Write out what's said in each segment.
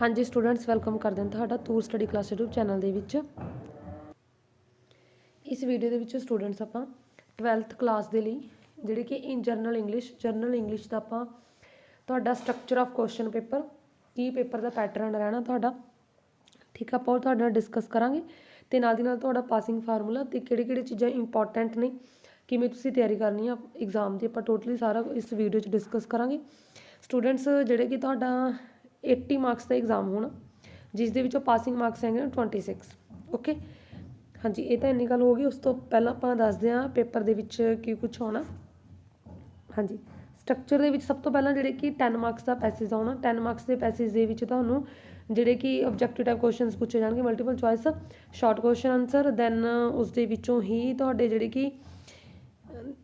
ਹਾਂਜੀ students welcome ਕਰਦੇ ਹਾਂ ਤੁਹਾਡਾ Toor study class YouTube channel ਦੇ ਵਿੱਚ। ਇਸ ਵੀਡੀਓ ਦੇ ਵਿੱਚ ਸਟੂਡੈਂਟਸ ਆਪਾਂ 12th ਕਲਾਸ ਦੇ ਲਈ, ਜਿਹੜੇ ਕਿ in general English general English ਦਾ ਆਪਾਂ ਤੁਹਾਡਾ ਸਟਰਕਚਰ ਆਫ ਕੁਐਸਚਨ ਪੇਪਰ ਕੀ ਪੇਪਰ ਦਾ ਪੈਟਰਨ ਰਹਿਣਾ ਤੁਹਾਡਾ, ਠੀਕ ਆ, ਆਪਾਂ ਉਹ ਤੁਹਾਡੇ ਨਾਲ ਡਿਸਕਸ ਕਰਾਂਗੇ। ਤੇ ਨਾਲ ਦੀ ਨਾਲ ਤੁਹਾਡਾ ਪਾਸਿੰਗ ਫਾਰਮੂਲਾ ਤੇ ਕਿਹੜੇ ਕਿਹੜੇ ਚੀਜ਼ਾਂ ਇੰਪੋਰਟੈਂਟ ਨੇ, ਕਿਵੇਂ ਤੁਸੀਂ ਤਿਆਰੀ ਕਰਨੀ ਆ ਐਗਜ਼ਾਮ ਦੀ ਆਪਾਂ ਟੋਟਲੀ ਸਾਰਾ ਇਸ ਵੀਡੀਓ 'ਚ ਡਿਸਕਸ ਕਰਾਂਗੇ। ਸਟੂਡੈਂਟਸ ਜਿਹੜੇ ਕਿ ਤੁਹਾਡਾ 80 ਮਾਰਕਸ ਦਾ ਐਗਜ਼ਾਮ ਹੋਣਾ, ਜਿਸ ਦੇ ਵਿੱਚੋਂ ਪਾਸਿੰਗ ਮਾਰਕਸ ਹੈਗੇ ਨੇ 26 ਓਕੇ ਹਾਂਜੀ, ਇਹ ਤਾਂ ਇੰਨੀ ਗੱਲ ਹੋ ਗਈ, ਉਸ ਤੋਂ ਪਹਿਲਾਂ ਆਪਾਂ ਦੱਸਦੇ ਹਾਂ ਪੇਪਰ ਦੇ ਵਿੱਚ ਕੀ ਕੁਝ ਆਉਣਾ ਹਾਂਜੀ ਸਟਰਕਚਰ ਦੇ ਵਿੱਚ ਸਭ ਤੋਂ ਪਹਿਲਾਂ ਜਿਹੜੇ ਕਿ 10 ਮਾਰਕਸ ਦਾ ਪੈਸੇਜ ਆਉਣਾ 10 ਮਾਰਕਸ ਦੇ ਪੈਸੇਜ ਦੇ ਵਿੱਚ ਤੁਹਾਨੂੰ ਜਿਹੜੇ ਕਿ ਆਬਜੈਕਟਿਵ ਟਾਈਪ ਕੁਐਸਚਨਸ ਪੁੱਛੇ ਜਾਣਗੇ multiple choice short question answer then ਉਸ ਦੇ ਵਿੱਚੋਂ ਹੀ ਤੁਹਾਡੇ ਜਿਹੜੇ ਕਿ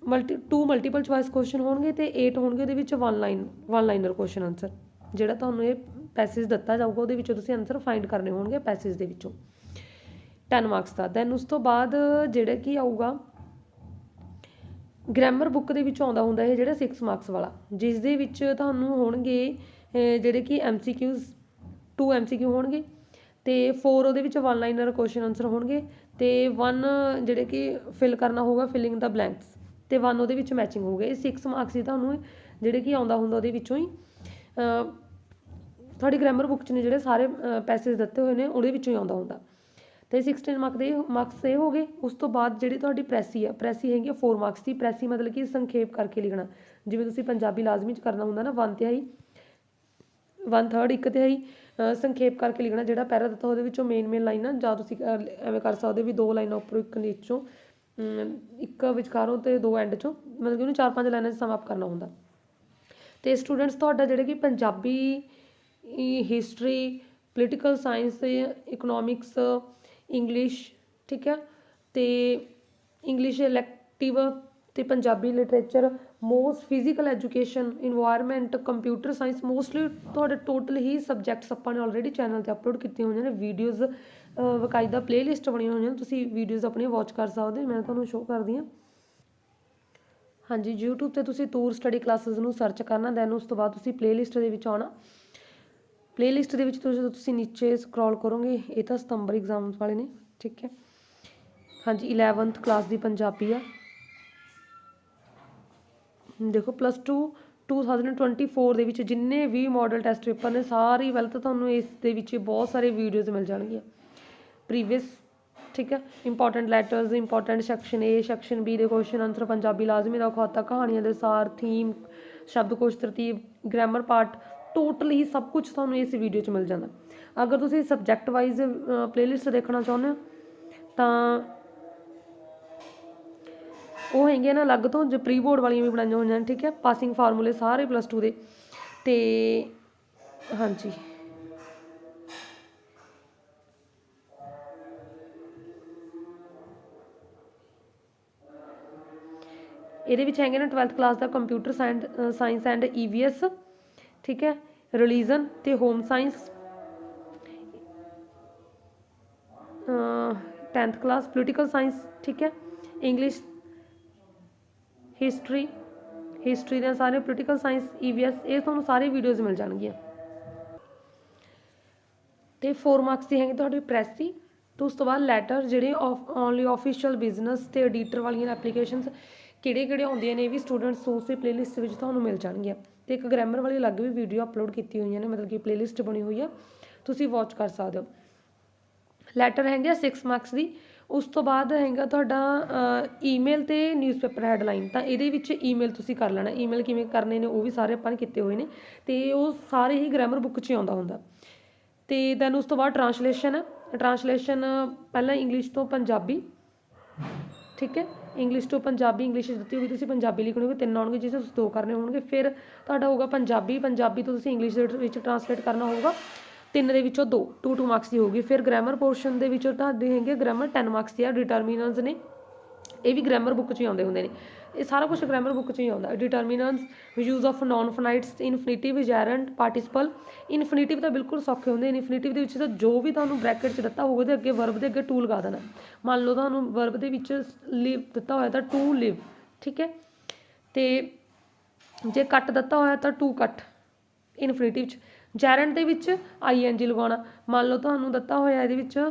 multi two multiple choice question ਹੋਣਗੇ ਤੇ 8 ਹੋਣਗੇ, ਉਹਦੇ ਵਿੱਚ one line one liner question answer ਜਿਹੜਾ ਤੁਹਾਨੂੰ ਇਹ ਪੈਸੇਜ ਦਿੱਤਾ ਜਾਊਗਾ, ਉਹਦੇ ਵਿੱਚੋਂ ਤੁਸੀਂ ਆਨਸਰ ਫਾਈਂਡ ਕਰਨੇ ਹੋਣਗੇ ਪੈਸੇਜ ਦੇ ਵਿੱਚੋਂ। 10 ਮਾਰਕਸ ਦਾ। ਦੈਨ ਉਸ ਤੋਂ ਬਾਅਦ ਜਿਹੜਾ ਕੀ ਆਊਗਾ ਗ੍ਰਾਮਰ ਬੁੱਕ ਦੇ ਵਿੱਚ ਆਉਂਦਾ ਹੁੰਦਾ ਇਹ ਜਿਹੜਾ 6 ਮਾਰਕਸ ਵਾਲਾ। ਜਿਸ ਦੇ ਵਿੱਚ ਤੁਹਾਨੂੰ ਹੋਣਗੇ ਜਿਹੜੇ ਕਿ ਐਮਸੀਕਿਊਜ਼ 2 ਐਮਸੀਕਿਊ ਹੋਣਗੇ ਤੇ 4 ਉਹਦੇ ਵਿੱਚ ਵਨ ਲਾਈਨਰ ਕੁਐਸਚਨ ਆਨਸਰ ਹੋਣਗੇ ਤੇ 1 ਜਿਹੜੇ ਕਿ ਫਿਲ ਕਰਨਾ ਹੋਊਗਾ ਫਿਲਿੰਗ ਦਾ ਬਲੈਂਕਸ ਤੇ 1 ਉਹਦੇ ਵਿੱਚ ਮੈਚਿੰਗ ਹੋਊਗਾ। ਇਹ 6 ਮਾਰਕਸ ਹੀ ਤੁਹਾਨੂੰ ਜਿਹੜੇ ਕਿ ਆਉਂਦਾ ਹੁੰਦਾ ਉਹਦੇ ਵਿੱਚੋਂ ਹੀ। ਤੁਹਾਡੀ ਗ੍ਰਾਮਰ ਬੁੱਕ 'ਚ ਨੇ ਜਿਹੜੇ ਸਾਰੇ ਪੈਸੇਜ ਦਿੱਤੇ ਹੋਏ ਨੇ, ਉਹਦੇ ਵਿੱਚੋਂ ਹੀ ਆਉਂਦਾ ਹੁੰਦਾ। ਤੇ 16 ਮਾਰਕ ਦੇ ਮਾਰਕਸ ਇਹ ਹੋ ਗਏ। ਉਸ ਤੋਂ ਬਾਅਦ ਜਿਹੜੀ ਤੁਹਾਡੀ ਪ੍ਰੈਸੀ ਆ, ਪ੍ਰੈਸੀ ਹੈਗੀ ਆ 4 ਮਾਰਕਸ ਦੀ। ਪ੍ਰੈਸੀ ਮਤਲਬ ਕਿ ਸੰਖੇਪ ਕਰਕੇ ਲਿਖਣਾ। ਜਿਵੇਂ ਤੁਸੀਂ ਪੰਜਾਬੀ ਲਾਜ਼ਮੀ ਚ ਕਰਨਾ ਹੁੰਦਾ ਨਾ 1 ਤਿਹਾਈ 1 ਥਰਡ ਇੱਕ ਤਿਹਾਈ ਅਹ, ਸੰਖੇਪ ਕਰਕੇ ਲਿਖਣਾ ਜਿਹੜਾ ਪੈਰਾ ਦਿੱਤਾ, ਉਹਦੇ ਵਿੱਚੋਂ ਮੇਨ ਮੇਨ ਲਾਈਨਾਂ ਜਾਂ ਤੁਸੀਂ ਐਵੇਂ ਕਰ ਸਕਦੇ ਹੋ ਵੀ ਦੋ ਲਾਈਨਾਂ ਉੱਪਰੋਂ ਇੱਕ ਨੀਚੋਂ ਇੱਕ ਵਿਚਕਾਰੋਂ ਤੇ ਦੋ ਐਂਡ ਚੋਂ, ਮਤਲਬ ਕਿ ਉਹਨੂੰ ਚਾਰ ਪੰਜ ਲਾਈਨਾਂ 'ਚ ਸਮ ਅਪ ਕਰਨਾ ਹੁੰਦਾ। ਤੇ ਸਟੂਡੈਂਟਸ ਤੁਹਾਡਾ ਜਿਹੜੇ ਕਿ Punjabi history political science economics English ਠੀਕ ਹੈ? ਅਤੇ ਇੰਗਲਿਸ਼ ਇਲੈਕਟਿਵ ਅਤੇ Punjabi literature most physical education environment computer science mostly ਤੁਹਾਡੇ ਟੋਟਲ ਹੀ ਸਬਜੈਕਟਸ ਆਪਾਂ ਨੇ ਆਲਰੇਡੀ ਚੈਨਲ ਤੇ ਅਪਲੋਡ ਕੀਤੀਆਂ ਹੋਈਆਂ ਨੇ ਵੀਡੀਓਜ਼ ਵਕਾਇਦਾ ਪਲੇਲਿਸਟ ਬਣੀਆਂ ਹੋਈਆਂ ਨੇ, ਤੁਸੀਂ ਵੀਡੀਓਜ਼ ਆਪਣੀਆਂ ਵਾਚ ਕਰ ਸਕਦੇ ਮੈਂ ਤੁਹਾਨੂੰ ਸ਼ੋਅ ਕਰਦੀ ਹਾਂ। ਹਾਂਜੀ, YouTube ਤੇ ਤੁਸੀਂ ਤੂਰ ਸਟੱਡੀ ਕਲਾਸਿਸ ਨੂੰ ਸਰਚ ਕਰਨਾ ਦੈਨ ਉਸ ਤੋਂ ਬਾਅਦ ਤੁਸੀਂ ਪਲੇਲਿਸਟ ਦੇ ਵਿੱਚ ਆਉਣਾ। ਪਲੇਲਿਸਟ ਦੇ ਵਿੱਚ ਤੁਸੀਂ ਜਦੋਂ ਤੁਸੀਂ ਨੀਚੇ ਸਕਰੋਲ ਕਰੋਗੇ, ਇਹ ਤਾਂ ਸਤੰਬਰ ਐਗਜ਼ਾਮਸ ਵਾਲੇ ਨੇ, ਠੀਕ ਹੈ? ਹਾਂਜੀ 11th ਕਲਾਸ ਦੀ ਪੰਜਾਬੀ ਆ। ਦੇਖੋ ਪਲੱਸ 2 2024 ਦੇ ਵਿੱਚ ਜਿੰਨੇ ਵੀ ਮਾਡਲ ਟੈਸਟ ਪੇਪਰ ਨੇ, ਸਾਰੀ ਵੈਲਥ ਤੁਹਾਨੂੰ ਇਸ ਦੇ ਵਿੱਚ ਬਹੁਤ ਸਾਰੇ ਵੀਡੀਓਜ਼ ਮਿਲ ਜਾਣਗੀਆਂ। ਪ੍ਰੀਵੀਅਸ ਠੀਕ ਹੈ? Important letters important section A section B ਦੇ ਕੁਐਸਚਨ ਆਨਸਰ ਪੰਜਾਬੀ ਲਾਜ਼ਮੀ ਦਾ ਖਾਤਾ ਕਹਾਣੀਆਂ ਦੇ ਸਾਰ ਥੀਮ ਸ਼ਬਦਕੋਸ਼ ਤਰਤੀਬ ਗ੍ਰਾਮਰ ਪਾਰਟ ਟੋਟਲੀ ਸਭ ਕੁਝ ਤੁਹਾਨੂੰ ਇਸ ਵੀਡੀਓ 'ਚ ਮਿਲ ਜਾਂਦਾ। ਅਗਰ ਤੁਸੀਂ ਸਬਜੈਕਟ ਵਾਈਜ਼ ਪਲੇਲਿਸਟ ਦੇਖਣਾ ਚਾਹੁੰਦੇ ਹੋ, ਤਾਂ ਉਹ ਹੈਗੇ ਨਾ ਅਲੱਗ ਤੋਂ, ਜੋ ਪ੍ਰੀ ਬੋਰਡ ਵਾਲੀਆਂ ਵੀ ਬਣਾਈਆਂ ਹੋਈਆਂ ਨੇ, ਠੀਕ ਹੈ? ਪਾਸਿੰਗ ਫਾਰਮੂਲੇ ਸਾਰੇ ਪਲੱਸ 2 ਦੇ। ਤੇ ਹਾਂਜੀ। ਇਹਦੇ ਵਿੱਚ ਹੈਗੇ ਨੇ 12th ਕਲਾਸ ਦਾ ਕੰਪਿਊਟਰ ਸਾਇੰਸ ਐਂਡ ਈਵੀਐਸ ਠੀਕ ਹੈ? ਰਿਲੀਜਨ ਤੇ home science 10th class political science ਠੀਕ ਹੈ? ਇੰਗਲਿਸ਼ ਹਿਸਟਰੀ ਹਿਸਟਰੀ ਦੇ ਸਾਰੇ ਪੋਲੀਟੀਕਲ ਸਾਇੰਸ ਈਵੀਐਸ ਇਹ ਤੁਹਾਨੂੰ ਸਾਰੇ ਵੀਡੀਓਜ਼ ਮਿਲ ਜਾਣਗੀਆਂ। ਤੇ 4 ਮਾਰਕਸ ਦੀ ਹੈਗੀ ਤੁਹਾਡੀ ਪ੍ਰੈਸੀ ਤੇ ਉਸ ਤੋਂ ਬਾਅਦ ਲੈਟਰ ਜਿਹੜੇ ਓਨਲੀ ਆਫੀਸ਼ੀਅਲ ਬਿਜ਼ਨਸ ਤੇ ਐਡੀਟਰ ਵਾਲੀਆਂ ਐਪਲੀਕੇਸ਼ਨਸ ਕਿਹੜੇ ਕਿਹੜੇ ਆਉਂਦੀਆਂ ਨੇ ਇਹ ਵੀ ਸਟੂਡੈਂਟਸ ਉਸੇ ਪਲੇਲਿਸਟ ਵਿੱਚ ਤੁਹਾਨੂੰ ਮਿਲ ਜਾਣਗੀਆਂ। ਤੇ ਇੱਕ ਗ੍ਰਾਮਰ ਵਾਲੀ ਅਲੱਗ ਵੀ ਵੀਡੀਓ ਅਪਲੋਡ ਕੀਤੀ ਹੋਈਆਂ ਨੇ, ਮਤਲਬ ਕਿ ਪਲੇਲਿਸਟ ਬਣੀ ਹੋਈ ਆ। ਤੁਸੀਂ ਵਾਚ ਕਰ ਸਕਦੇ ਹੋ। ਲੈਟਰ ਹੈਗੇ ਆ 6 ਮਾਰਕਸ ਦੀ। ਉਸ ਤੋਂ ਬਾਅਦ ਹੈਗਾ ਤੁਹਾਡਾ ਈਮੇਲ ਤੇ ਨਿਊਜ਼ਪੇਪਰ ਹੈਡਲਾਈਨ ਤਾਂ ਇਹਦੇ ਵਿੱਚ ਈਮੇਲ ਤੁਸੀਂ ਕਰ ਲੈਣਾ। ਈਮੇਲ ਕਿਵੇਂ ਕਰਨੇ ਨੇ ਉਹ ਵੀ ਸਾਰੇ ਆਪਾਂ ਨੇ ਕੀਤੇ ਹੋਏ ਨੇ। ਤੇ ਉਹ ਸਾਰੇ ਹੀ ਗ੍ਰਾਮਰ ਬੁੱਕ 'ਚ ਆਉਂਦਾ ਹੁੰਦਾ। ਤੇ ਦੈਨ ਉਸ ਤੋਂ ਬਾਅਦ ਟਰਾਂਸਲੇਸ਼ਨ ਹੈ ਟਰਾਂਸਲੇਸ਼ਨ ਪਹਿਲਾਂ ਇੰਗਲਿਸ਼ ਤੋਂ ਪੰਜਾਬੀ। ਠੀਕ ਹੈ? ਇੰਗਲਿਸ਼ ਤੋਂ ਪੰਜਾਬੀ ਇੰਗਲਿਸ਼ ਦਿੱਤੀ ਹੋਈ ਤੁਸੀਂ ਪੰਜਾਬੀ ਲਿਖਣੀ ਹੋਵੇ ਤਿੰਨ ਆਉਣਗੇ ਜਿਸ ਤੁਸੀਂ ਦੋ ਕਰਨੇ ਹੋਣਗੇ, ਫਿਰ ਤੁਹਾਡਾ ਹੋਊਗਾ ਪੰਜਾਬੀ ਪੰਜਾਬੀ ਤੋਂ ਤੁਸੀਂ ਇੰਗਲਿਸ਼ ਦੇ ਵਿੱਚ ਟਰਾਂਸਲੇਟ ਕਰਨਾ ਹੋਊਗਾ, ਤਿੰਨ ਦੇ ਵਿੱਚੋਂ ਦੋ 2 2 ਮਾਰਕਸ ਦੀ ਹੋਊਗੀ, ਫਿਰ ਗ੍ਰਾਮਰ ਪੋਰਸ਼ਨ ਦੇ ਵਿੱਚੋਂ ਤੁਹਾਡੇ ਹੈਗੇ ਗ੍ਰਾਮਰ 10 ਮਾਰਕਸ ਦੀ ਆ ਡਿਟਰਮੀਨਰਸ ਨੇ, ਇਹ ਵੀ ਗ੍ਰਾਮਰ ਬੁੱਕ 'ਚ ਹੀ ਆਉਂਦੇ ਹੁੰਦੇ ਨੇ। ਇਹ ਸਾਰਾ ਕੁਝ ਗ੍ਰਾਮਰ ਬੁੱਕ 'ਚ ਹੀ ਆਉਂਦਾ determiners use of non finites infinitive gerund participle infinitive ਤਾਂ ਬਿਲਕੁਲ ਸੌਖੇ ਹੁੰਦੇ ਇਨਫਿਨਿਟਿਵ ਦੇ ਵਿੱਚ ਤਾਂ ਜੋ ਵੀ ਤੁਹਾਨੂੰ ਬ੍ਰੈਕਟ 'ਚ ਦਿੱਤਾ ਹੋਊਗਾ, ਉਹਦੇ ਅੱਗੇ ਵਰਬ ਦੇ ਅੱਗੇ ਟੂ ਲਗਾ ਦੇਣਾ। ਮੰਨ ਲਓ ਤੁਹਾਨੂੰ ਵਰਬ ਦੇ ਵਿੱਚ ਲਿਵ ਦਿੱਤਾ ਹੋਇਆ ਤਾਂ ਟੂ ਲਿਵ ਠੀਕ ਹੈ? ਤੇ ਜੇ ਕੱਟ ਦਿੱਤਾ ਹੋਇਆ ਤਾਂ ਟੂ ਕੱਟ ਇਨਫਿਨਿਟਿਵ 'ਚ। ਜੈਰੈਂਟ ਦੇ ਵਿੱਚ ਆਈਐਨਜੀ ਲਗਾਉਣਾ। ਮੰਨ ਲਓ ਤੁਹਾਨੂੰ ਦਿੱਤਾ ਹੋਇਆ ਇਹਦੇ ਵਿੱਚ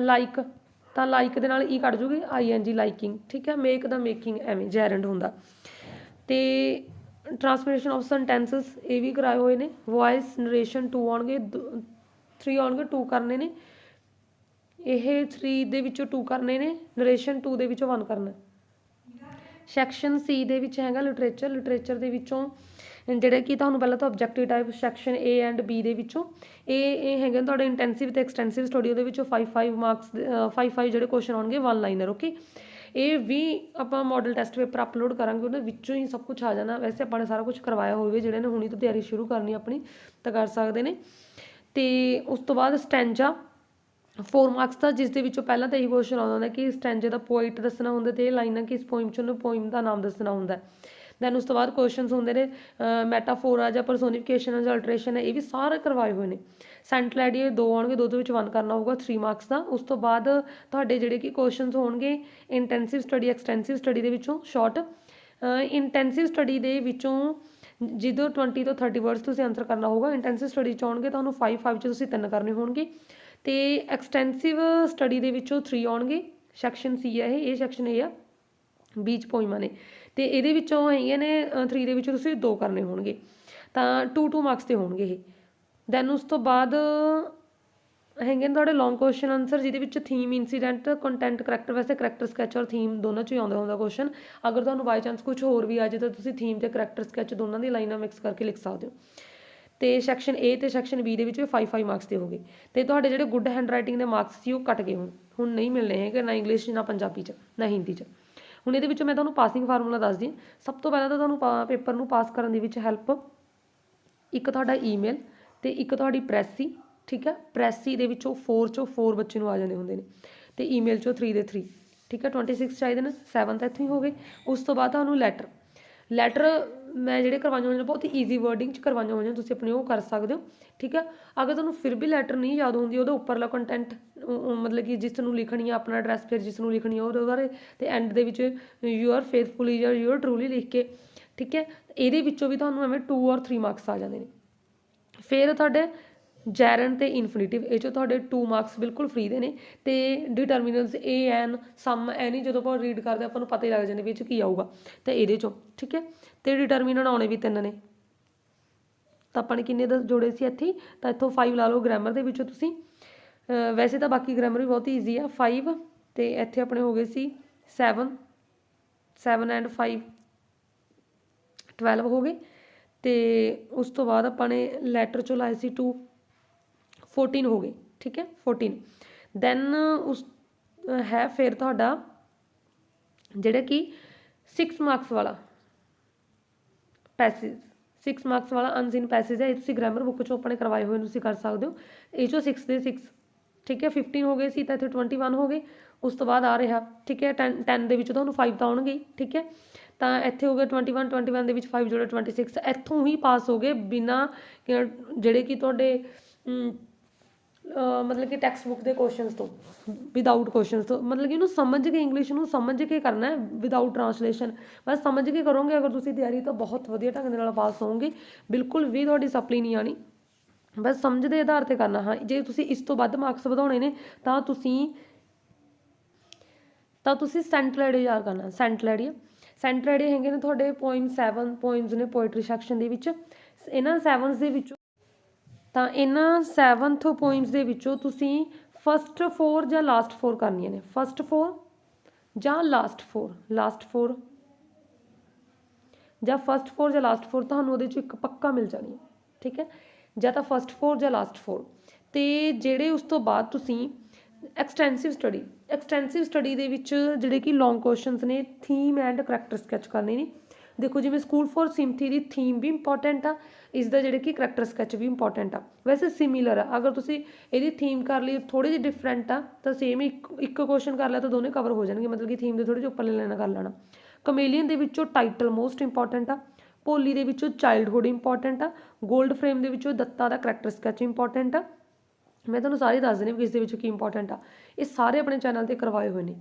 ਲਾਈਕ ਤਾਂ ਲਾਈਕ ਦੇ ਨਾਲ ਈ ਕੱਢ ਜੂਗੀ ਆਈ ਐਨ ਜੀ ਲਾਈਕਿੰਗ ਠੀਕ ਹੈ? ਮੇਕ ਦਾ ਮੇਕਿੰਗ ਐਵੇਂ ਜੈਰੈਂਡ ਹੁੰਦਾ। ਤੇ ਟ੍ਰਾਂਸਫਰਮੇਸ਼ਨ ਆਫ ਸੈਂਟੈਂਸਸ ਇਹ ਵੀ ਕਰਾਏ ਹੋਏ ਨੇ। ਵੌਇਸ ਨਰੇਸ਼ਨ 2 ਆਉਣਗੇ 3 ਆਉਣਗੇ 2 ਕਰਨੇ ਨੇ। ਇਹ 3 ਦੇ ਵਿੱਚੋਂ 2 ਕਰਨੇ ਨੇ ਨਰੇਸ਼ਨ 2 ਦੇ ਵਿੱਚੋਂ 1 ਕਰਨਾ। ਸੈਕਸ਼ਨ ਸੀ ਦੇ ਵਿੱਚ ਹੈਗਾ ਲਿਟਰੇਚਰ ਲਿਟਰੇਚਰ ਦੇ ਵਿੱਚੋਂ ਜਿਹੜੇ ਕਿ ਤੁਹਾਨੂੰ ਪਹਿਲਾਂ ਤਾਂ objective type section A and B ਦੇ ਵਿੱਚੋਂ, ਇਹ ਇਹ ਹੈਗੇ ਨੇ ਤੁਹਾਡੇ ਇੰਟੈਂਸਿਵ ਤੇ ਐਕਸਟੈਂਸਿਵ ਸਟੱਡੀ ਉਹਦੇ ਵਿੱਚੋਂ 5 5 ਮਾਰਕਸ 5 5 ਜਿਹੜੇ ਕੁਐਸਚਨ ਆਉਣਗੇ ਵਨ ਲਾਈਨਰ ਓਕੇ ਇਹ ਵੀ ਆਪਾਂ ਮਾਡਲ ਟੈਸਟ ਪੇਪਰ ਅਪਲੋਡ ਕਰਾਂਗੇ, ਉਹਦੇ ਵਿੱਚੋਂ ਹੀ ਸਭ ਕੁਝ ਆ ਜਾਣਾ। ਵੈਸੇ ਆਪਾਂ ਨੇ ਸਾਰਾ ਕੁਝ ਕਰਵਾਇਆ ਹੋਵੇ, ਜਿਹੜੇ ਨੇ ਹੁਣੀ ਤੋਂ ਤਿਆਰੀ ਸ਼ੁਰੂ ਕਰਨੀ ਆਪਣੀ, ਤਾਂ ਕਰ ਸਕਦੇ ਨੇ। ਤੇ ਉਸ ਤੋਂ ਬਾਅਦ ਸਟੈਂਜਾ 4 ਮਾਰਕਸ ਦਾ ਜਿਸ ਦੇ ਵਿੱਚੋਂ ਪਹਿਲਾਂ ਤਾਂ ਇਹੀ ਕੁਐਸਚਨ ਆਉਂਦਾ ਹੁੰਦਾ ਕਿ ਸਟੈਂਜੇ ਦਾ ਪੋਇਟ ਦੱਸਣਾ ਹੁੰਦਾ ਤੇ ਇਹ ਲਾਈਨਾਂ ਕਿ ਇਸ ਪੋਇਮ ਚ, ਉਹਨੂੰ ਪੋਇਮ ਦਾ ਨਾਮ ਦੱਸਣਾ ਹੁੰਦਾ। ਦੈਨ ਉਸ ਤੋਂ ਬਾਅਦ ਕੁਐਸਚਨਸ ਹੁੰਦੇ ਨੇ ਮੈਟਾਫੋਰ ਆ ਜਾਂ ਪਰਸੋਨੀਫਿਕੇਸ਼ਨ ਜਾਂ ਅਲਟਰੇਸ਼ਨ ਹੈ, ਇਹ ਵੀ ਸਾਰੇ ਕਰਵਾਏ ਹੋਏ ਨੇ। ਸੈਂਟਰਲ ਆਈਡੀਆ ਦੋ ਆਉਣਗੇ, ਦੋ ਦੇ ਵਿੱਚ ਵਨ ਕਰਨਾ ਹੋਊਗਾ 3 ਮਾਰਕਸ ਦਾ। ਉਸ ਤੋਂ ਬਾਅਦ ਤੁਹਾਡੇ ਜਿਹੜੇ ਕਿ ਕੁਐਸਚਨਸ ਹੋਣਗੇ ਇੰਟੈਂਸਿਵ ਸਟੱਡੀ ਐਕਸਟੈਂਸਿਵ ਸਟੱਡੀ ਦੇ ਵਿੱਚੋਂ ਸ਼ਾਰਟ ਇੰਟੈਂਸਿਵ ਸਟੱਡੀ ਦੇ ਵਿੱਚੋਂ ਜਦੋਂ 20 ਤੋਂ 30 ਵਰਡਸ ਤੁਸੀਂ ਆਨਸਰ ਕਰਨਾ ਹੋਊਗਾ ਇੰਟੈਂਸਿਵ ਸਟੱਡੀ ਚ ਆਉਣਗੇ, ਤੁਹਾਨੂੰ 5 5 ਚ ਤੁਸੀਂ ਤਿੰਨ ਕਰਨੇ ਹੋਣਗੇ। ਤੇ ਐਕਸਟੈਂਸਿਵ ਸਟੱਡੀ ਦੇ ਵਿੱਚੋਂ 3 ਆਉਣਗੇ ਸੈਕਸ਼ਨ ਸੀ ਹੈ ਇਹ ਇਹ ਸੈਕਸ਼ਨ ਇਹ ਆ ਬੀਚ ਪੋਇਮਾ ਨੇ। ਤੇ ਇਹਦੇ ਵਿੱਚੋਂ ਹੈਗੀਆਂ ਨੇ 3 ਦੇ ਵਿੱਚੋਂ ਤੁਸੀਂ ਦੋ ਕਰਨੇ ਹੋਣਗੇ। ਤਾਂ 2 2 ਮਾਰਕਸ ਤੇ ਹੋਣਗੇ ਇਹ। ਦੈਨ ਉਸ ਤੋਂ ਬਾਅਦ ਹੈਗੇ ਨੇ ਤੁਹਾਡੇ ਲੌਂਗ ਕੁਐਸਚਨ ਆਨਸਰ ਜਿਹਦੇ ਵਿੱਚ ਥੀਮ ਇਨਸੀਡੈਂਟ ਕੰਟੈਂਟ ਕਰੈਕਟਰ ਵੈਸੇ ਕਰੈਕਟਰ ਸਕੈਚ ਔਰ ਥੀਮ ਦੋਨਾਂ ਚੋਂ ਹੀ ਆਉਂਦਾ ਹੁੰਦਾ ਕੁਐਸਚਨ ਅਗਰ ਤੁਹਾਨੂੰ ਬਾਈ ਚਾਂਸ ਕੁਝ ਹੋਰ ਵੀ ਆ ਜਾਏ ਤਾਂ ਤੁਸੀਂ ਥੀਮ ਤੇ ਕਰੈਕਟਰ ਸਕੈਚ ਦੋਨਾਂ ਦੀ ਲਾਈਨਾਂ ਮਿਕਸ ਕਰਕੇ ਲਿਖ ਸਕਦੇ ਹੋ। ਤੇ ਸੈਕਸ਼ਨ A ਤੇ ਸੈਕਸ਼ਨ B ਦੇ ਵਿੱਚ ਵੀ 5 5 ਮਾਰਕਸ ਦੇ ਹੋਗੇ। ਤੇ ਤੁਹਾਡੇ ਜਿਹੜੇ ਗੁੱਡ ਹੈਂਡ ਰਾਈਟਿੰਗ ਦੇ ਮਾਰਕਸ ਸੀ ਉਹ ਕੱਟ ਗਏ ਹੁਣ। ਹੁਣ ਨਹੀਂ ਮਿਲਣੇ ਹੈਗੇ, ਨਾ ਇੰਗਲਿਸ਼ 'ਚ ਨਾ ਪੰਜਾਬੀ 'ਚ, ਨਾ ਹਿੰਦੀ 'ਚ। ਹੁਣ ਇਹਦੇ ਵਿੱਚ ਮੈਂ ਤੁਹਾਨੂੰ ਪਾਸਿੰਗ ਫਾਰਮੂਲਾ ਦੱਸਦੀ ਹਾਂ। ਸਭ ਤੋਂ ਪਹਿਲਾਂ ਤਾਂ ਤੁਹਾਨੂੰ ਪੇਪਰ ਨੂੰ ਪਾਸ ਕਰਨ ਦੇ ਵਿੱਚ ਹੈਲਪ ਇੱਕ ਤੁਹਾਡਾ ਈਮੇਲ ਤੇ ਇੱਕ ਤੁਹਾਡੀ ਪ੍ਰੈਸੀ ਠੀਕ ਹੈ? ਪ੍ਰੈਸੀ ਦੇ ਵਿੱਚੋਂ 4 ਚੋਂ 4 ਬੱਚੇ ਨੂੰ ਆ ਜਾਂਦੇ ਹੁੰਦੇ ਨੇ। ਤੇ ਈਮੇਲ ਚੋਂ 3 ਦੇ 3 ਠੀਕ ਹੈ? 26 ਚਾਹੀਦੇ ਨੇ 7 ਤਾਂ ਇੱਥੋਂ ਹੀ ਹੋ ਗਏ। ਉਸ ਤੋਂ ਬਾਅਦ ਤੁਹਾਨੂੰ ਲੈਟਰ ਲੈਟਰ ਮੈਂ ਜਿਹੜੇ ਕਰਵਾਈਆਂ ਹੋਈਆਂ ਬਹੁਤ ਹੀ ਈਜ਼ੀ ਵਰਡਿੰਗ ਚ ਕਰਵਾਈਆਂ ਹੋਈਆਂ ਤੁਸੀਂ ਆਪਣੇ ਉਹ ਕਰ ਸਕਦੇ ਹੋ, ਠੀਕ ਹੈ? ਅਗਰ ਤੁਹਾਨੂੰ ਫਿਰ ਵੀ ਲੈਟਰ ਨਹੀਂ ਯਾਦ ਹੁੰਦੀ, ਉਹਦਾ ਉੱਪਰਲਾ ਕੰਟੈਂਟ ਮਤਲਬ ਕਿ ਜਿਸ ਨੂੰ ਲਿਖਣੀ ਆ, ਆਪਣਾ ਐਡਰੈਸ ਫਿਰ ਜਿਸ ਨੂੰ ਲਿਖਣੀ ਆ, ਉਹਦੇ ਬਾਰੇ ਤੇ ਐਂਡ ਦੇ ਵਿੱਚ ਯੂ ਆਰ ਫੇਥਫੁਲੀ ਜਾਂ ਯੂ ਆਰ ਟਰੂਲੀ ਲਿਖ ਕੇ, ਠੀਕ ਹੈ? ਇਹਦੇ ਵਿੱਚੋਂ ਵੀ ਤੁਹਾਨੂੰ ਐਵੇਂ 2 ਔਰ 3 ਮਾਰਕਸ ਆ ਜਾਂਦੇ ਨੇ। ਫਿਰ ਤੁਹਾਡੇ ਜੈਰਨ ਤੇ ਇਨਫਿਨਿਟਿਵ ਇਹ 'ਚੋਂ ਤੁਹਾਡੇ 2 ਮਾਰਕਸ ਬਿਲਕੁਲ ਫ੍ਰੀ ਦੇ ਨੇ, ਤੇ ਡਿਟਰਮੀਨੈਂਟਸ ਏ ਐਨ ਸਮ ਐਨੀ ਜਦੋਂ ਆਪਾਂ ਰੀਡ ਕਰਦੇ ਆਪਾਂ ਨੂੰ ਪਤਾ ਹੀ ਲੱਗ ਜਾਂਦਾ ਵੀ ਇਹ 'ਚ ਕੀ ਆਊਗਾ। ਤੇ ਇਹਦੇ 'ਚੋਂ, ਠੀਕ ਹੈ? ਤੇ ਡਿਟਰਮੀਨੈਂਟ ਆਉਣੇ ਵੀ ਤਿੰਨ ਨੇ। ਤਾਂ ਆਪਾਂ ਨੇ ਕਿੰਨੇ ਦਾ, ਜੋੜੇ ਸੀ ਇੱਥੇ? ਤਾਂ ਇੱਥੋਂ 5 ਲਾ ਲਓ ਗ੍ਰਾਮਰ ਦੇ ਵਿੱਚੋਂ ਤੁਸੀਂ। ਵੈਸੇ ਤਾਂ ਬਾਕੀ ਗ੍ਰਾਮਰ ਵੀ ਬਹੁਤ ਈਜ਼ੀ ਆ। 5 ਤੇ ਇੱਥੇ ਆਪਣੇ ਹੋ ਗਏ ਸੀ 7 7 ਐਂਡ 5 12 ਹੋ ਗਏ। ਤੇ ਉਸ ਤੋਂ ਬਾਅਦ ਆਪਾਂ ਨੇ ਲੈਟਰ ਚੋਂ ਲਾਏ ਸੀ 2 14 ਹੋ ਗਏ ਠੀਕ ਹੈ 14 ਦੈਨ ਉਸ ਹੈ ਫਿਰ ਤੁਹਾਡਾ ਜਿਹੜਾ ਕਿ 6 ਮਾਰਕਸ ਵਾਲਾ ਪੈਸੇਜ 6 ਮਾਰਕਸ ਵਾਲਾ ਅਨਸੀਨ ਪੈਸੇਜ ਹੈ ਇਹ ਤੁਸੀਂ ਗ੍ਰਾਮਰ ਬੁੱਕ ਚੋਂ ਆਪਣੇ ਕਰਵਾਏ ਹੋਏ ਨੇ, ਤੁਸੀਂ ਕਰ ਸਕਦੇ ਹੋ ਇਹ ਚੋਂ 6 ਦੇ 6 ਠੀਕ ਹੈ 15 ਹੋ ਗਏ ਸੀ ਤਾਂ ਇੱਥੇ 21 ਹੋ ਗਏ ਉਸ ਤੋਂ ਬਾਅਦ ਆ ਰਿਹਾ ਠੀਕ ਹੈ 10 10 ਦੇ ਵਿੱਚ ਤੁਹਾਨੂੰ 5 ਤਾਂ ਆਉਣਗੇ ਠੀਕ ਹੈ ਤਾਂ ਇੱਥੇ ਹੋ ਗਿਆ 21 21 ਦੇ ਵਿੱਚ 5 ਜੋੜੇ 26 ਇੱਥੋਂ ਹੀ ਪਾਸ ਹੋ ਗਏ ਬਿਨਾ ਜਿਹੜੇ ਕਿ ਤੁਹਾਡੇ ਮਤਲਬ ਕਿ ਟੈਕਸਟ ਬੁੱਕ ਦੇ ਕੁਐਸਚਨਸ ਤੋਂ ਵਿਦਆਊਟ ਕੁਐਸਚਨਸ ਤੋਂ, ਮਤਲਬ ਕਿ ਇਹਨੂੰ ਸਮਝ ਕੇ ਇੰਗਲਿਸ਼ ਨੂੰ ਸਮਝ ਕੇ ਕਰਨਾ ਹੈ ਵਿਦਆਊਟ ਟਰਾਂਸਲੇਸ਼ਨ ਬਸ ਸਮਝ ਕੇ ਕਰੋਗੇ, ਅਗਰ ਤੁਸੀਂ ਤਿਆਰੀ ਤਾਂ ਬਹੁਤ ਵਧੀਆ ਢੰਗ ਦੇ ਨਾਲ ਪਾਸ ਹੋਵੋਗੇ। ਬਿਲਕੁਲ ਵੀ ਤੁਹਾਡੀ ਸਪਲੀ ਨਹੀਂ ਆਣੀ ਬਸ ਸਮਝ ਦੇ ਆਧਾਰ ਤੇ ਕਰਨਾ, ਹਾਂ, ਜੇ ਤੁਸੀਂ ਇਸ ਤੋਂ ਵੱਧ ਮਾਰਕਸ ਵਧਾਉਣੇ ਨੇ, ਤਾਂ ਤੁਸੀਂ ਤਾਂ ਤੁਸੀਂ ਸੈਂਟਰਲ ਆਈਡੀਆ ਕਰਨਾ ਸੈਂਟਰਲ ਆਈਡੀਆ ਸੈਂਟਰਲ ਆਈਡੀਆ ਹੈਗੇ ਨੇ ਤੁਹਾਡੇ ਪੋਇਮ 7 ਪੋਇਮਸ ਨੇ ਪੋਇਟਰੀ ਸੈਕਸ਼ਨ ਦੇ ਵਿੱਚ। ਇਹਨਾਂ 7 ਦੇ ਵਿੱਚੋਂ ਤਾਂ ਇਹਨਾਂ 7th ਪੋਇਮਸ ਦੇ ਵਿੱਚੋਂ ਤੁਸੀਂ ਫਸਟ 4 ਜਾਂ ਲਾਸਟ 4 ਕਰਨੀਆਂ ਨੇ। ਫਸਟ 4 ਜਾਂ ਲਾਸਟ 4 ਲਾਸਟ 4 ਜਾਂ ਫਸਟ 4 ਜਾਂ ਲਾਸਟ 4 ਤੁਹਾਨੂੰ ਉਹਦੇ ਚੋਂ ਇੱਕ ਪੱਕਾ ਮਿਲ ਜਾਣੀ ਠੀਕ ਹੈ? ਜਾਂ ਤਾਂ ਫਸਟ 4 ਜਾਂ ਲਾਸਟ 4 ਤੇ ਜਿਹੜੇ ਉਸ ਤੋਂ ਬਾਅਦ ਤੁਸੀਂ ਐਕਸਟੈਂਸਿਵ ਸਟੱਡੀ ਐਕਸਟੈਂਸਿਵ ਸਟੱਡੀ ਦੇ ਵਿੱਚ ਜਿਹੜੇ ਕਿ ਲੌਂਗ ਕੁਐਸਚਨਸ ਨੇ ਥੀਮ ਐਂਡ ਕਰੈਕਟਰ ਸਕੈਚ ਕਰਨੇ ਨੇ ਦੇਖੋ ਜਿਵੇਂ ਸਕੂਲ ਫॉर ਸਿੰਪਥੀ ਦੀ ਥੀਮ ਵੀ ਇੰਪੋਰਟੈਂਟ ਆ, ਇਸ ਦਾ ਜਿਹੜੇ ਕਿ ਕਰੈਕਟਰ ਸਕੈਚ ਵੀ ਇੰਪੋਰਟੈਂਟ ਆ। ਵੈਸੇ ਸਿਮਿਲਰ ਆ, ਅਗਰ ਤੁਸੀਂ ਇਹਦੀ ਥੀਮ ਕਰ ਲਈ ਥੋੜੀ ਜਿਹੇ ਡਿਫਰੈਂਟ ਆ, ਤਾਂ ਸੇਮ ਇੱਕ ਇੱਕ ਕੁਐਸਚਨ ਕਰ ਲਿਆ ਤਾਂ ਦੋਨੇ ਕਵਰ ਹੋ ਜਾਣਗੇ, ਮਤਲਬ ਕਿ ਥੀਮ ਦੇ ਥੋੜੇ ਜਿਹੇ ਉੱਪਰਲੇ ਲੈਣਾ ਕਰ ਲੈਣਾ। ਕਮੇਲੀਅਨ ਦੇ ਵਿੱਚੋਂ ਟਾਈਟਲ ਮੋਸਟ ਇੰਪੋਰਟੈਂਟ ਆ ਭੋਲੀ ਦੇ ਵਿੱਚੋਂ ਚਾਈਲਡਹੁੱਡ ਇੰਪੋਰਟੈਂਟ ਆ 골ਡ ਫਰੇਮ ਦੇ ਵਿੱਚੋਂ ਦੱਤਾ ਦਾ ਕਰੈਕਟਰ ਸਕੈਚ ਇੰਪੋਰਟੈਂਟ ਆ। ਮੈਂ ਤੁਹਾਨੂੰ ਸਾਰੇ ਦੱਸ ਦਿੰਦੀ ਹਾਂ ਕਿ ਇਸ ਦੇ ਵਿੱਚੋਂ ਕੀ ਇੰਪੋਰਟੈਂਟ ਆ। ਇਹ ਸਾਰੇ ਆਪਣੇ ਚੈਨਲ ਤੇ ਕਰਵਾਏ ਹੋਏ ਨੇ।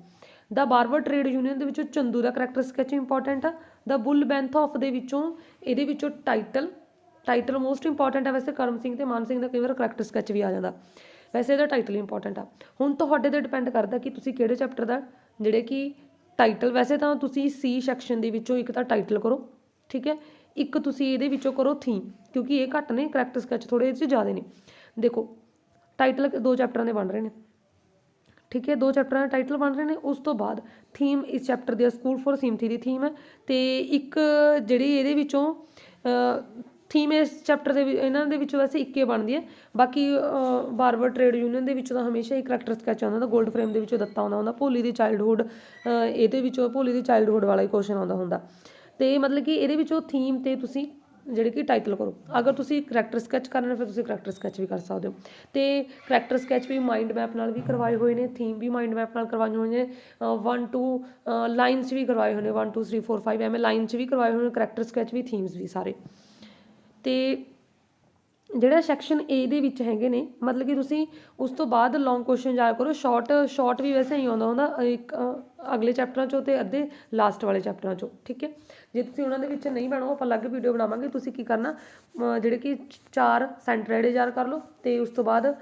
ਦਾ ਬਾਰਵਰ ਟ੍ਰੇਡ ਯੂਨੀਅਨ ਦੇ ਵਿੱਚੋਂ ਚੰਦੂ ਦਾ ਕਰੈਕਟਰ ਸਕੈਚ ਇੰਪੋਰਟੈਂਟ ਆ। ਦਾ ਬੁੱਲ ਬੈਂਥ ਆਫ ਦੇ ਵਿੱਚੋਂ, ਇਹਦੇ ਵਿੱਚੋਂ ਟਾਈਟਲ ਟਾਈਟਲ ਮੋਸਟ ਇੰਪੋਰਟੈਂਟ ਆ। ਵੈਸੇ ਕਰਮ ਸਿੰਘ ਤੇ ਮਾਨ ਸਿੰਘ ਦਾ ਕਈ ਵਾਰ ਕਰੈਕਟਰ ਸਕੈਚ ਵੀ ਆ ਜਾਂਦਾ। ਵੈਸੇ ਇਹਦਾ ਟਾਈਟਲ ਇੰਪੋਰਟੈਂਟ ਆ। ਹੁਣ ਤੁਹਾਡੇ ਤੇ ਡਿਪੈਂਡ ਕਰਦਾ ਕਿ ਤੁਸੀਂ ਕਿਹੜੇ ਚੈਪਟਰ ਦਾ, ਜਿਹੜੇ ਕਿ ਟਾਈਟਲ ਵੈਸੇ ਤਾਂ ਤੁਸੀਂ ਸੀ ਸੈਕਸ਼ਨ ਦੇ ਵਿੱਚੋਂ ਇੱਕ ਤਾਂ ਟਾਈਟਲ ਕਰੋ, ਠੀਕ ਹੈ? ਇੱਕ ਤੁਸੀਂ ਇਹਦੇ ਵਿੱਚੋਂ ਕਰੋ ਥੀਮ ਕਿਉਂਕਿ ਇਹ ਘੱਟ ਨੇ ਕਰੈਕਟਰ ਸਕੈਚ ਥੋੜੇ ਇਹਦੇ 'ਚ ਜ਼ਿਆਦਾ ਨੇ। ਦੇਖੋ ਟਾਈਟਲ ਦੋ ਚੈਪਟਰਾਂ ਦੇ ਬਣ ਰਹੇ ਨੇ। ਠੀਕ ਹੈ, ਦੋ ਚੈਪਟਰਾਂ ਦੇ ਟਾਈਟਲ ਬਣ ਰਹੇ ਨੇ, ਉਸ ਤੋਂ ਬਾਅਦ ਥੀਮ ਇਸ ਚੈਪਟਰ ਦੀ ਸਕੂਲ ਫॉर ਸਿਮਥੀ ਦੀ ਥੀਮ ਹੈ। ਤੇ ਇੱਕ ਜਿਹੜੀ ਇਹਦੇ ਵਿੱਚੋਂ ਥੀਮ ਇਸ ਚੈਪਟਰ ਦੇ ਇਹਨਾਂ ਦੇ ਵਿੱਚੋਂ ਵੈਸੇ ਇੱਕੇ ਬਣਦੀ ਹੈ। ਬਾਕੀ ਬਾਰਬਰ ਟ੍ਰੇਡ ਯੂਨੀਅਨ ਦੇ ਵਿੱਚੋਂ ਤਾਂ ਹਮੇਸ਼ਾ ਹੀ ਕਰੈਕਟਰ ਸਕੈਚ ਆਉਂਦਾ ਹੁੰਦਾ 골ਡ ਫਰੇਮ ਦੇ ਵਿੱਚੋਂ ਦਿੱਤਾ ਆਉਂਦਾ ਹੁੰਦਾ, ਭੋਲੀ ਦੀ ਚਾਈਲਡਹੁੱਡ ਇਹਦੇ ਵਿੱਚੋਂ ਭੋਲੀ ਦੀ ਚਾਈਲਡਹੁੱਡ ਵਾਲਾ ਹੀ ਕੁਐਸਚਨ ਆਉਂਦਾ ਹੁੰਦਾ। ਤੇ ਮਤਲਬ ਕਿ ਇਹਦੇ ਵਿੱਚੋਂ ਥੀਮ ਤੇ ਤੁਸੀਂ ਜਿਹੜੇ ਕਿ ਟਾਈਟਲ ਕਰੋ। ਅਗਰ ਤੁਸੀਂ ਕਰੈਕਟਰ ਸਕੈਚ ਕਰਨਾ ਫਿਰ ਤੁਸੀਂ ਕਰੈਕਟਰ ਸਕੈਚ ਵੀ ਕਰ ਸਕਦੇ ਹੋ। ਤੇ ਕਰੈਕਟਰ ਸਕੈਚ ਵੀ ਮਾਈਂਡ ਮੈਪ ਨਾਲ ਵੀ ਕਰਵਾਏ ਹੋਏ ਨੇ ਥੀਮ ਵੀ ਮਾਈਂਡ ਮੈਪ ਨਾਲ ਕਰਵਾਏ ਹੋਏ ਨੇ 1 2 ਲਾਈਨਸ ਵੀ ਕਰਵਾਏ ਹੋਏ ਨੇ 1 2 3 4 5 ਐਵੇਂ ਲਾਈਨ 'ਚ ਵੀ ਕਰਵਾਏ ਹੋਏ ਨੇ ਕਰੈਕਟਰ ਸਕੈਚ ਵੀ ਥੀਮਸ ਵੀ ਸਾਰੇ। ਤੇ ਜਿਹੜਾ ਸੈਕਸ਼ਨ A ਦੇ ਵਿੱਚ ਹੈਗੇ ਨੇ, ਮਤਲਬ ਕਿ ਤੁਸੀਂ ਉਸ ਤੋਂ ਬਾਅਦ ਲੌਂਗ ਕੁਐਸਚਨ ਯਾਦ ਕਰੋ ਸ਼ਾਰਟ ਸ਼ਾਰਟ ਵੀ ਵੈਸੇ ਹੀ ਆਉਂਦਾ ਹੁੰਦਾ, ਇੱਕ ਅਗਲੇ ਚੈਪਟਰਾਂ ਚੋਂ ਤੇ ਅੱਧੇ ਲਾਸਟ ਵਾਲੇ ਚੈਪਟਰਾਂ ਚੋਂ, ਠੀਕ ਹੈ? ਜੇ ਤੁਸੀਂ ਉਹਨਾਂ ਦੇ ਵਿੱਚ ਨਹੀਂ ਬਣੋ ਆਪਾਂ ਅਲੱਗ ਵੀਡੀਓ ਬਣਾਵਾਂਗੇ, ਤੁਸੀਂ ਕੀ ਕਰਨਾ ਜਿਹੜੇ ਕਿ ਚਾਰ ਸੈਂਟਰ ਜਿਹੜੇ ਯਾਦ ਕਰ ਲਓ, ਤੇ ਉਸ ਤੋਂ ਬਾਅਦ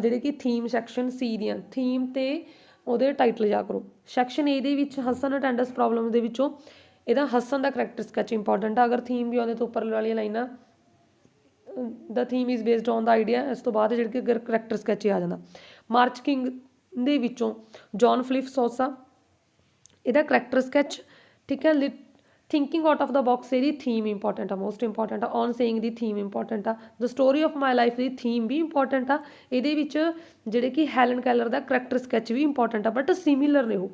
ਜਿਹੜੇ ਕਿ ਥੀਮ ਸੈਕਸ਼ਨ ਸੀ ਦੀਆਂ ਥੀਮ ਤੇ ਉਹਦੇ ਟਾਈਟਲ ਯਾਦ ਕਰੋ। ਸੈਕਸ਼ਨ A ਦੇ ਵਿੱਚ ਹਸਨ ਅਟੈਂਡੈਂਸ ਪ੍ਰੋਬਲਮ ਦੇ ਵਿੱਚੋਂ, ਇਹਦਾ ਹਸਨ ਦਾ ਕਰੈਕਟਰ ਸਕੈਚ ਇੰਪੋਰਟੈਂਟ ਆ, ਅਗਰ ਥੀਮ ਵੀ ਆਉਂਦੇ ਤੋਂ ਉੱਪਰ ਵਾਲੀਆਂ ਲਾਈਨਾਂ ਦਾ theme is based on the idea ਇਸ ਤੋਂ ਬਾਅਦ ਜਿਹੜੇ ਕਿ ਕਰੈਕਟਰ ਸਕੈਚ ਆ ਜਾਂਦਾ। ਮਾਰਚ ਕਿੰਗ ਦੇ ਵਿੱਚੋਂ ਜੌਨ ਫਲਿਪ ਸੋਸਾ ਇਹਦਾ ਕਰੈਕਟਰ ਸਕੈਚ ਠੀਕ ਹੈ thinking out of the box ਇਹਦੀ ਥੀਮ ਇੰਪੋਰਟੈਂਟ ਆ ਮੋਸਟ ਇੰਪੋਰਟੈਂਟ ਆ ਔਨ ਸੇਇੰਗ ਦੀ ਥੀਮ ਇੰਪੋਰਟੈਂਟ ਆ the story of my life the theme ਵੀ ਇੰਪੋਰਟੈਂਟ ਆ, ਇਹਦੇ ਵਿੱਚ ਜਿਹੜੇ ਕਿ ਹੈਲਨ ਕੈਲਰ ਦਾ ਕਰੈਕਟਰ ਸਕੈਚ ਵੀ ਇੰਪੋਰਟੈਂਟ ਆ ਬਟ ਸਿਮਿਲਰ ਨੇ ਉਹ।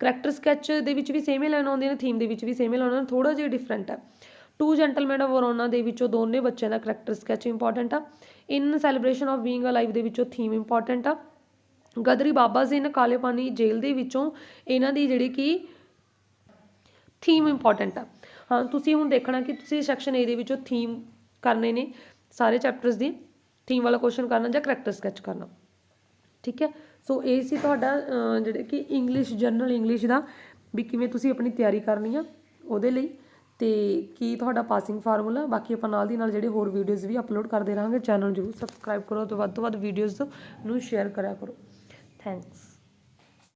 ਕਰੈਕਟਰ ਸਕੈਚ ਦੇ ਵਿੱਚ ਵੀ ਸੇਮ ਹੀ ਲਾਈਨ ਆਉਂਦੀਆਂ ਨੇ ਥੀਮ ਦੇ ਵਿੱਚ ਵੀ ਸੇਮ ਹੀ ਲਾਈਨ ਆਉਂਦੀਆਂ ਥੋੜਾ ਜਿਹਾ ਡਿਫਰੈਂਟ ਹੈ ਟੂ ਜੈਂਟਲਮੈਨ ਆਫ ਵਰੋਨਾ ਦੇ ਵਿੱਚੋਂ ਦੋਨੇ ਬੱਚਿਆਂ ਦਾ ਕਰੈਕਟਰ ਸਕੈਚ ਇੰਪੋਰਟੈਂਟ ਆ। In celebration of being alive ਦੇ ਵਿੱਚੋਂ ਥੀਮ ਇੰਪੋਰਟੈਂਟ ਆ। ਗਦਰੀ ਬਾਬਾ ਜੀ ਨੇ ਕਾਲੇ ਪਾਣੀ ਜੇਲ੍ਹ ਦੇ ਵਿੱਚੋਂ ਇਹਨਾਂ ਦੀ ਜਿਹੜੀ ਕਿ ਥੀਮ ਇੰਪੋਰਟੈਂਟ ਆ। ਹਾਂ, ਤੁਸੀਂ ਹੁਣ ਦੇਖਣਾ ਕਿ ਤੁਸੀਂ ਸੈਕਸ਼ਨ A ਦੇ ਵਿੱਚੋਂ ਥੀਮ ਕਰਨੇ ਨੇ ਸਾਰੇ ਚੈਪਟਰਸ ਦੀ। ਥੀਮ ਵਾਲਾ ਕੁਐਸਚਨ ਕਰਨਾ ਜਾਂ ਕਰੈਕਟਰ ਸਕੈਚ ਕਰਨਾ। ਠੀਕ ਹੈ? ਸੋ ਇਹ ਸੀ ਤੁਹਾਡਾ ਜਿਹੜੇ ਕਿ ਇੰਗਲਿਸ਼ ਜਨਰਲ ਇੰਗਲਿਸ਼ ਦਾ ਵੀ ਕਿਵੇਂ ਤੁਸੀਂ ਆਪਣੀ ਤਿਆਰੀ ਕਰਨੀ ਆ, ਉਹਦੇ ਲਈ। ਅਤੇ ਕੀ ਤੁਹਾਡਾ ਪਾਸਿੰਗ ਫਾਰਮੂਲਾ ਬਾਕੀ ਆਪਾਂ ਨਾਲ ਦੀ ਨਾਲ ਜਿਹੜੇ ਹੋਰ ਵੀਡੀਓਜ਼ ਵੀ ਅਪਲੋਡ ਕਰਦੇ ਰਹਾਂਗੇ ਚੈਨਲ ਜਰੂਰ ਸਬਸਕ੍ਰਾਈਬ ਕਰੋ ਅਤੇ ਵੱਧ ਤੋਂ ਵੱਧ ਵੀਡੀਓਜ਼ ਨੂੰ ਸ਼ੇਅਰ ਕਰਿਆ ਕਰੋ। ਥੈਂਕਸ